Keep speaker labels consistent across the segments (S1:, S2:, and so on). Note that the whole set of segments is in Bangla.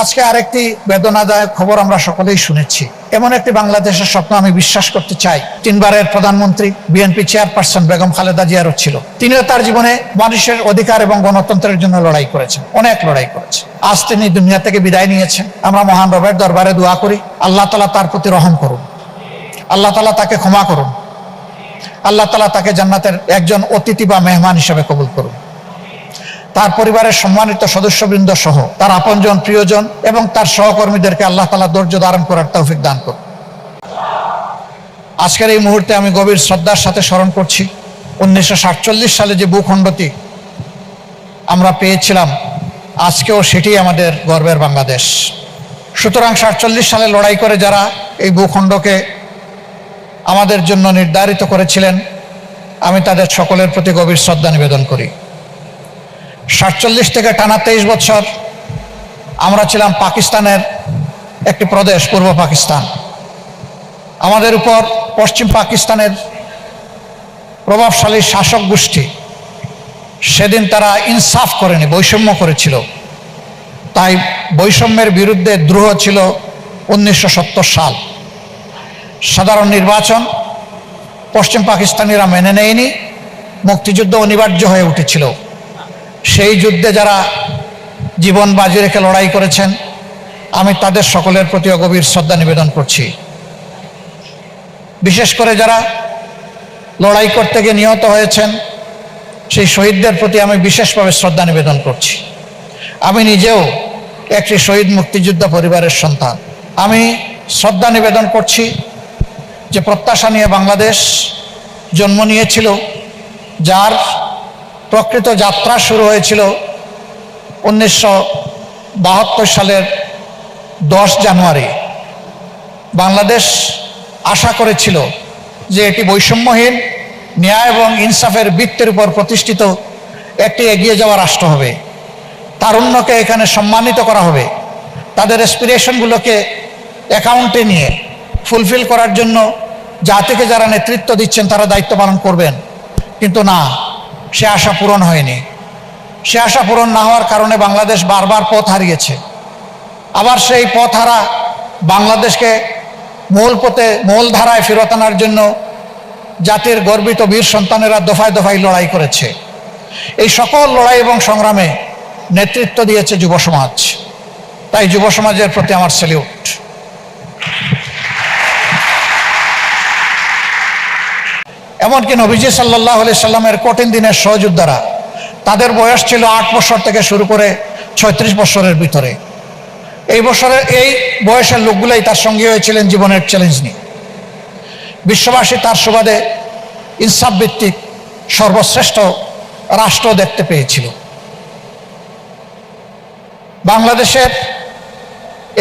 S1: আজকে আরেকটি বেদনাদায়ক খবর আমরা সকলেই শুনেছি। এমন একটি বাংলাদেশের স্বপ্ন আমি বিশ্বাস করতে চাই। তিনবারের প্রধানমন্ত্রী, বিএনপি চেয়ারপারসন বেগম খালেদা জিয়ারও ছিল। তিনিও তার জীবনে মানুষের অধিকার এবং গণতন্ত্রের জন্য লড়াই করেছেন, অনেক লড়াই করেছেন। আজ তিনি দুনিয়া থেকে বিদায় নিয়েছেন। আমরা মহান রবের দরবারে দোয়া করি, আল্লাহ তালা তার প্রতি রহম করুন। আল্লাহ তালা তাকে ক্ষমা করুন। আল্লাহ তালা তাকে জান্নাতের একজন অতিথি বা মেহমান হিসেবে কবুল করুন। তার পরিবারের সম্মানিত সদস্যবৃন্দ সহ তার আপনজন, প্রিয়জন এবং তার সহকর্মীদেরকে আল্লাহ তালা ধৈর্য ধারণ করার তৌফিক দান করুন। আজকের এই মুহূর্তে আমি গভীর শ্রদ্ধার সাথে স্মরণ করছি। উনিশশো সাতচল্লিশ সালে যে ভূখণ্ডটি আমরা পেয়েছিলাম, আজকেও সেটি আমাদের গর্বের বাংলাদেশ। সুতরাং সাতচল্লিশ সালে লড়াই করে যারা এই ভূখণ্ডকে আমাদের জন্য নির্ধারিত করেছিলেন, আমি তাদের সকলের প্রতি গভীর শ্রদ্ধা নিবেদন করি। সাতচল্লিশ থেকে টানা তেইশ বছর আমরা ছিলাম পাকিস্তানের একটি প্রদেশ, পূর্ব পাকিস্তান। আমাদের উপর পশ্চিম পাকিস্তানের প্রভাবশালী শাসক গোষ্ঠী, সেদিন তারা ইনসাফ করেনি, বৈষম্য করেছিল। তাই বৈষম্যের বিরুদ্ধে দ্রোহ ছিল উনিশশো সত্তর সাল। সাধারণ নির্বাচন পশ্চিম পাকিস্তানিরা মেনে নেয়নি, মুক্তিযুদ্ধ অনিবার্য হয়ে উঠেছিল। সেই যুদ্ধে যারা জীবন বাজি রেখে লড়াই করেছেন, আমি তাদের সকলের প্রতি অগভীর শ্রদ্ধা নিবেদন করছি। বিশেষ করে যারা লড়াই করতে গিয়ে নিহত হয়েছেন, সেই শহীদদের প্রতি আমি বিশেষভাবে শ্রদ্ধা নিবেদন করছি। আমি নিজেও একটি শহীদ মুক্তিযোদ্ধা পরিবারের সন্তান। আমি শ্রদ্ধা নিবেদন করছি যে প্রত্যাশা নিয়ে বাংলাদেশ জন্ম নিয়েছিল, যার প্রকৃত যাত্রা শুরু হয়েছিল উনিশশো বাহাত্তর সালের দশ জানুয়ারি। বাংলাদেশ আশা করেছিল যে এটি বৈষম্যহীন, ন্যায় এবং ইনসাফের বৃত্তের উপর প্রতিষ্ঠিত একটি এগিয়ে যাওয়া রাষ্ট্র হবে। তারুণ্যকে এখানে সম্মানিত করা হবে। তাদের এসপিরেশনগুলোকে অ্যাকাউন্টে নিয়ে ফুলফিল করার জন্য জাতিকে যারা নেতৃত্ব দিচ্ছেন তারা দায়িত্ব পালন করবেন। কিন্তু না সে আশা পূরণ হয়নি। সে আশা পূরণ না হওয়ার কারণে বাংলাদেশ বারবার পথ হারিয়েছে। আবার সেই পথ হারা বাংলাদেশকে মূল পথে, মূল ধারায় ফেরত আনার জন্য জাতির গর্বিত বীর সন্তানেরা দফায় দফায় লড়াই করেছে। এই সকল লড়াই এবং সংগ্রামে নেতৃত্ব দিয়েছে যুব সমাজ। তাই যুব সমাজের প্রতি আমার সেলিউট এমনকি নবীজি সাল্লাহ আলি সাল্লামের কঠিন দিনের সহযোদ্ধারা, তাদের বয়স ছিল আট বছর থেকে শুরু করে ছয়ত্রিশ বছরের ভিতরে। এই বছরের এই বয়সের লোকগুলাই তার সঙ্গে হয়েছিলেন জীবনের চ্যালেঞ্জ নিয়ে। বিশ্ববাসী তার সুবাদে ইনসাফ ভিত্তিক সর্বশ্রেষ্ঠ রাষ্ট্র দেখতে পেয়েছিল। বাংলাদেশের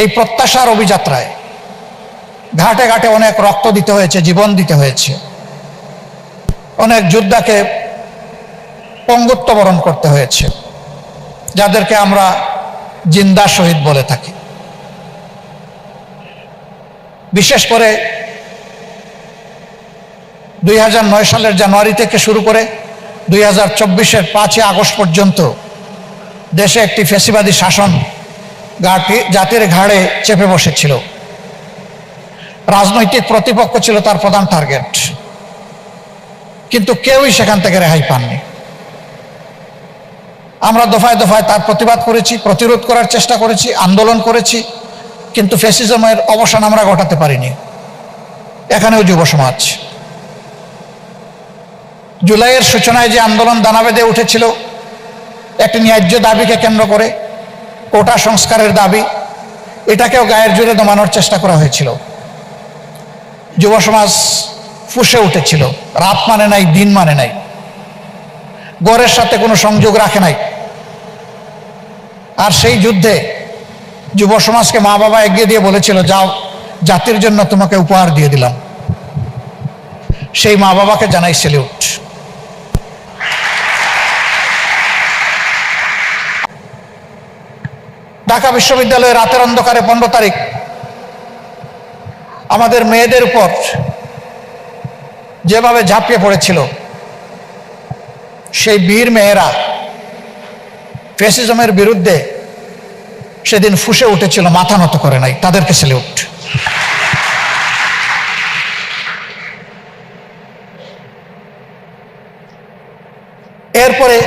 S1: এই প্রত্যাশার অভিযাত্রায় ঘাটে ঘাটে অনেক রক্ত দিতে হয়েছে, জীবন দিতে হয়েছে। অনেক যোদ্ধাকে পঙ্গুত্ব বরণ করতে হয়েছে, যাদেরকে আমরা জিন্দা শহীদ বলে থাকি। বিশেষ করে দুই হাজার নয় সালের জানুয়ারি থেকে শুরু করে দুই হাজার চব্বিশের পাঁচই আগস্ট পর্যন্ত দেশে একটি ফেসিবাদী শাসন ঘাটি, জাতির ঘাড়ে চেপে বসেছিল। রাজনৈতিক প্রতিপক্ষ ছিল তার প্রধান টার্গেট কিন্তু কেউই সেখান থেকে রেহাই পাননি। আমরা দফায় দফায় তার প্রতিবাদ করেছি, প্রতিরোধ করার চেষ্টা করেছি, আন্দোলন করেছি, কিন্তু ফেসিজমের অবসান আমরা ঘটাতে পারিনি। এখানেও যুব সমাজ। জুলাইয়ের সূচনায় যে আন্দোলন দানা বেঁধে উঠেছিল, একটি ন্যায্য দাবিকে কেন্দ্র করে কোটা সংস্কারের দাবি, এটাকেও গায়ের জোরে দমানোর চেষ্টা করা হয়েছিল। যুব সমাজ ফুসে উঠেছিল। রাত মানে নাই, দিন মানে নাই। গড়ের সাথে কোনো সংযোগ রাখে নাই। আর সেই যুদ্ধে যুব সমাজকে মা বাবা এগিয়ে দিয়ে বলেছিল, যাও, জাতির জন্য তোমাকে উপহার দিয়ে দিলাম। সেই মা বাবাকে জানাই সেলিউট। ঢাকা বিশ্ববিদ্যালয়ে রাতের অন্ধকারে পনেরো তারিখ আমাদের মেয়েদের উপর যেভাবে ঝাঁপিয়ে পড়েছিল, সেই বীর মেয়েরা ফেসিজমের বিরুদ্ধে সেদিন ফুসে উঠেছিল, মাথা নত করে নাই, তাদেরকে সেলিউট এরপরে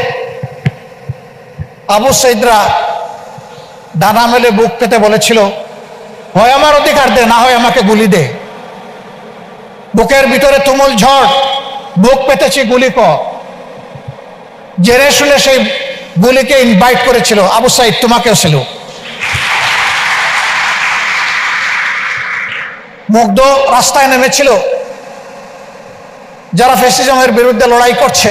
S1: আবু সৈদরা ডানা মেলে বুক পেতে বলেছিল, হয় আমার অধিকার দে, না হয় আমাকে গুলি দে। বুকের ভিতরে তুমুল ঝড়, বুক পেতেছি গুলি ক। জেনে শুনে সেই গুলিকে ইনভাইট করেছিল, আবু সাইদ তোমাকেও ছিল। মুগ্ধ রাস্তায় নেমেছিল। যারা ফেসিজমের বিরুদ্ধে লড়াই করছে,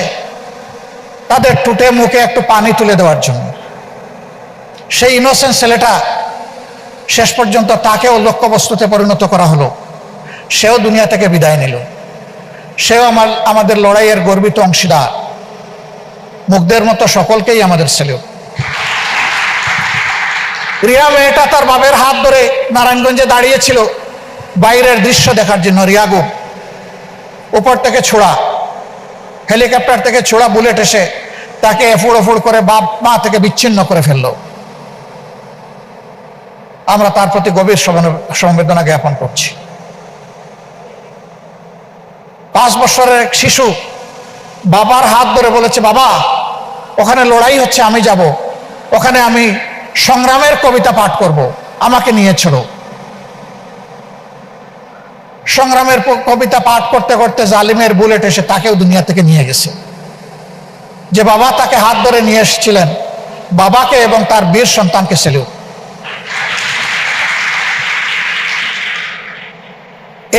S1: তাদের টুটে মুখে একটু পানি তুলে দেওয়ার জন্য। সেই ইনোসেন্ট ছেলেটা শেষ পর্যন্ত তাকেও লক্ষ্যবস্তুতে পরিণত করা হলো। সেও দুনিয়া থেকে বিদায় নিল। সেও আমার, আমাদের লড়াইয়ের গর্বিত অংশীদার। মুগ্ধের মতো সকলকেই আমাদের ছেলে। রিয়া মেয়েটা তার বাবের হাত ধরে নারায়ণগঞ্জে দাঁড়িয়েছিল। বাইরের দৃশ্য দেখার জন্য রিয়াগু উপর থেকে ছোড়া, হেলিকপ্টার থেকে ছোড়া বুলেট এসে তাকে এফুড় এফুড় করে বাপ মা থেকে বিচ্ছিন্ন করে ফেলল। আমরা তার প্রতি গভীর সমবেদনা জ্ঞাপন করছি। পাঁচ বছরের এক শিশু বাবার হাত ধরে বলেছে, বাবা, ওখানে লড়াই হচ্ছে, আমি যাব। ওখানে আমি সংগ্রামের কবিতা পাঠ করব। আমাকে নিয়ে ছোড়ো। সংগ্রামের কবিতা পাঠ করতে করতে জালিমের বুলেট এসে তাকেও দুনিয়া থেকে নিয়ে গেছে। যে বাবা তাকে হাত ধরে নিয়ে এসেছিলেন, বাবাকে এবং তার বীর সন্তানকে সেলিউট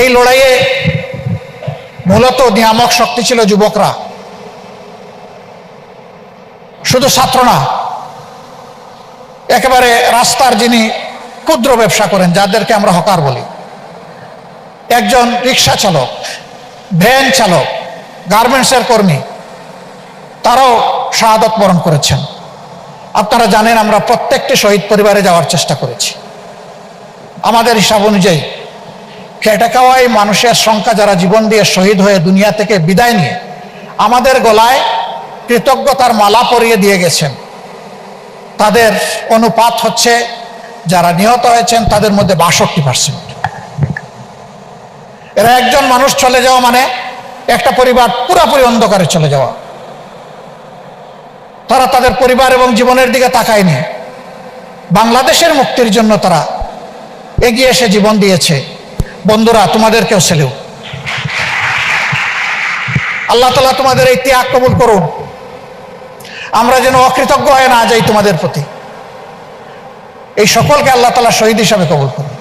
S1: এই লড়াইয়ে মূলত নিয়ামক শক্তি ছিল যুবকরা। শুধু ছাত্র না, একেবারে রাস্তার যিনি ক্ষুদ্র ব্যবসা করেন, যাদেরকে আমরা হকার বলি, একজন রিক্সা চালক, ভ্যান চালক, গার্মেন্টসের কর্মী, তারাও শাহাদত বরণ করেছেন। আপনারা জানেন, আমরা প্রত্যেকটি শহীদ পরিবারে যাওয়ার চেষ্টা করেছি। আমাদের হিসাব অনুযায়ী খেটে খাওয়াই মানুষের সংখ্যা যারা জীবন দিয়ে শহীদ হয়ে দুনিয়া থেকে বিদায় নিয়ে আমাদের গলায় কৃতজ্ঞতার মালা পরিয়ে দিয়ে গেছেন। তাদের অনুপাত হচ্ছে যারা নিহত হয়েছেন তাদের মধ্যে বাষট্টি পার্সেন্ট এরা একজন মানুষ চলে যাওয়া মানে একটা পরিবার পুরাপুরি অন্ধকারে চলে যাওয়া। তারা তাদের পরিবার এবং জীবনের দিকে তাকায়নি। বাংলাদেশের মুক্তির জন্য তারা এগিয়ে এসে জীবন দিয়েছে। বন্ধুরা, তোমাদেরকেও সেলেও আল্লাহ তালা তোমাদের এই ত্যাগ কবুল করুন। আমরা যেন অকৃতজ্ঞ হয়ে না যাই তোমাদের প্রতি। এই সকলকে আল্লাহ তালা শহীদ হিসাবে কবুল করুন।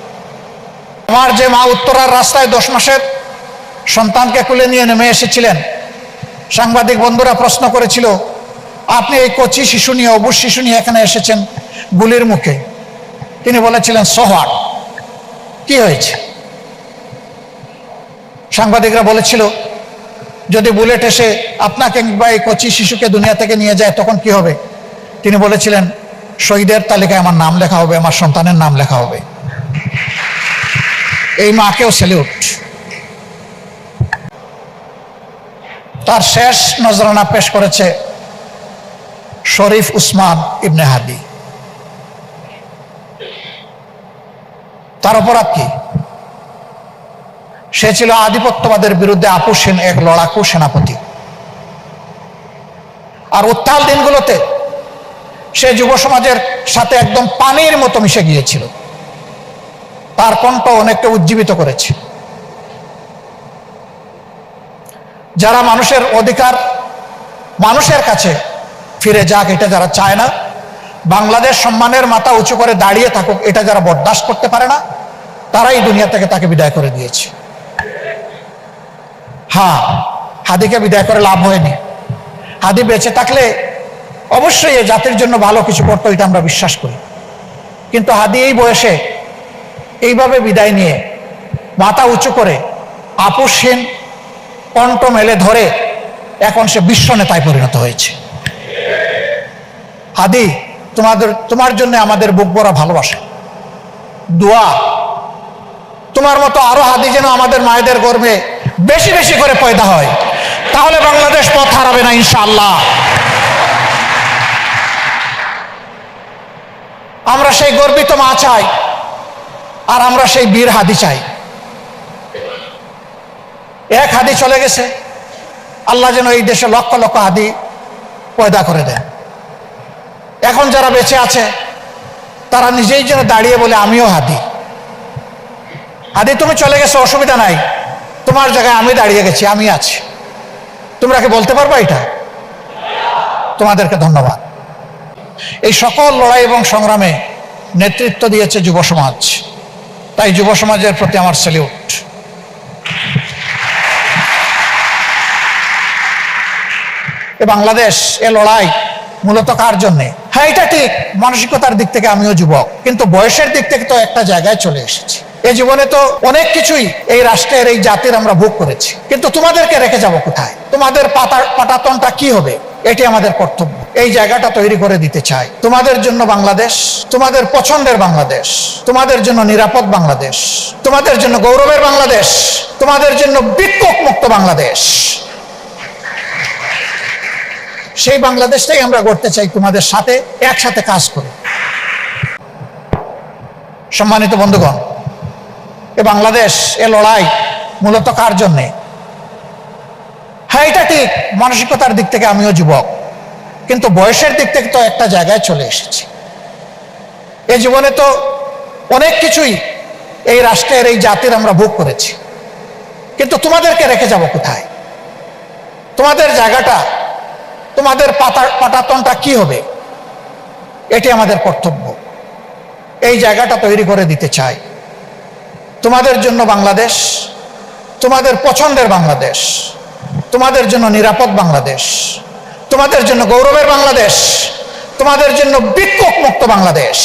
S1: আমার যে মা উত্তরার রাস্তায় দশ মাসের সন্তানকে কুলে নিয়ে নেমে এসেছিলেন, সাংবাদিক বন্ধুরা প্রশ্ন করেছিল, আপনি এই কচি শিশু নিয়ে, অবুজ শিশু নিয়ে এখানে এসেছেন গুলির মুখে? তিনি বলেছিলেন সোহাট কি হয়েছে? সাংবাদিকরা বলেছিল, যদি বুলেট এসে আপনাকে বা এই কচি শিশুকে দুনিয়া থেকে নিয়ে যায়, তখন কি হবে? তিনি বলেছিলেন, শহীদের তালিকায় আমার নাম লেখা হবে, আমার সন্তানের নাম লেখা হবে। এই মাকেও সেলিউট তার শেষ নজরানা পেশ করেছে শরীফ উসমান ইবনে হাদি। তার অপরাধ কি? সে ছিল আধিপত্যবাদের বিরুদ্ধে আপোষহীন এক লড়াকু সেনাপতি। আর উত্তাল দিনগুলোতে সে যুব সমাজের সাথে একদম পানির মতো মিশে গিয়েছিল। তার কণ্ঠ অনেককে উজ্জীবিত করেছে। যারা মানুষের অধিকার মানুষের কাছে ফিরে যাক, এটা যারা চায় না, বাংলাদেশ সম্মানের মাথা উঁচু করে দাঁড়িয়ে থাকুক, এটা যারা বরদাস্ত করতে পারে না, তারাই দুনিয়া থেকে তাকে বিদায় করে দিয়েছে। হ্যাঁ হাদিকে বিদায় করে লাভ হয়নি। হাদি বেঁচে থাকলে অবশ্যই এই জাতির জন্য ভালো কিছু করতো, এটা আমরা বিশ্বাস করি। কিন্তু হাদি এই বয়সে এইভাবে বিদায় নিয়ে মাথা উঁচু করে আপোষহীন কণ্ঠ মেলে ধরে এখন সে বিশ্ব নেতায় পরিণত হয়েছে। হাদি, তোমাদের, তোমার জন্য আমাদের বুক ভরা ভালোবাসা। দোয়া, তোমার মতো আরও হাদি যেন আমাদের মায়েদের গর্বে বেশি বেশি করে পয়দা হয়। তাহলে বাংলাদেশ পথ হারাবে না ইনশাআল্লাহ। আমরা সেই গর্বিত মা চাই, আর আমরা সেই বীর হাদি চাই। এক হাদি চলে গেছে, আল্লাহ যেন এই দেশে লক্ষ লক্ষ হাদি পয়দা করে দেয় এখন যারা বেঁচে আছে, তারা নিজেই যেন দাঁড়িয়ে বলে, আমিও হাদি। হাদি, তুমি চলে গেছো, অসুবিধা নাই। তোমার জায়গায় আমি দাঁড়িয়ে গেছি, আমি আছি। তোমরা কি বলতে পারবা এটা? তোমাদেরকে ধন্যবাদ। এই সকল লড়াই এবং সংগ্রামে নেতৃত্ব দিয়েছে যুব সমাজ। তাই যুব সমাজের প্রতি আমার সেলিউট এ বাংলাদেশ, এ লড়াই মূলত কার জন্যে? হ্যাঁ এটা ঠিক। মানসিকতার দিক থেকে আমিও যুবক। কিন্তু বয়সের দিক থেকে তো একটা জায়গায় চলে এসেছি। এই জীবনে তো অনেক কিছুই এই রাষ্ট্রের, এই জাতির আমরা ভোগ করেছি। কিন্তু তোমাদেরকে রেখে যাব কোথায়? তোমাদের পাতা পাটাতনটা কি হবে? এটি আমাদের কর্তব্য। এই জায়গাটা তৈরি করে দিতে চাই। তোমাদের জন্য বাংলাদেশ, তোমাদের পছন্দের বাংলাদেশ, তোমাদের জন্য নিরাপদ বাংলাদেশ, তোমাদের জন্য গৌরবের বাংলাদেশ, তোমাদের জন্য বিক্ষোভ মুক্ত বাংলাদেশ। সেই বাংলাদেশটাই আমরা গড়তে চাই তোমাদের সাথে, একসাথে কাজ করে। সম্মানিত বন্ধুগণ এ বাংলাদেশ, এ লড়াই মূলত কার জন্যে? হ্যাঁ এটা ঠিক, মানসিকতার দিক থেকে আমিও যুবক, কিন্তু বয়সের দিক থেকে তো একটা জায়গায় চলে এসেছি। এ জীবনে তো অনেক কিছুই এই রাষ্ট্রের, এই জাতির আমরা ভোগ করেছি, কিন্তু তোমাদেরকে রেখে যাব কোথায়? তোমাদের জায়গাটা, তোমাদের পাতা, পাটাতনটা কি হবে? এটি আমাদের কর্তব্য। এই জায়গাটা তৈরি করে দিতে চাই। তোমাদের জন্য বাংলাদেশ, তোমাদের পছন্দের বাংলাদেশ, তোমাদের জন্য নিরাপদ বাংলাদেশ, তোমাদের জন্য গৌরবের বাংলাদেশ, তোমাদের জন্য বিক্ষোভ মুক্ত বাংলাদেশ।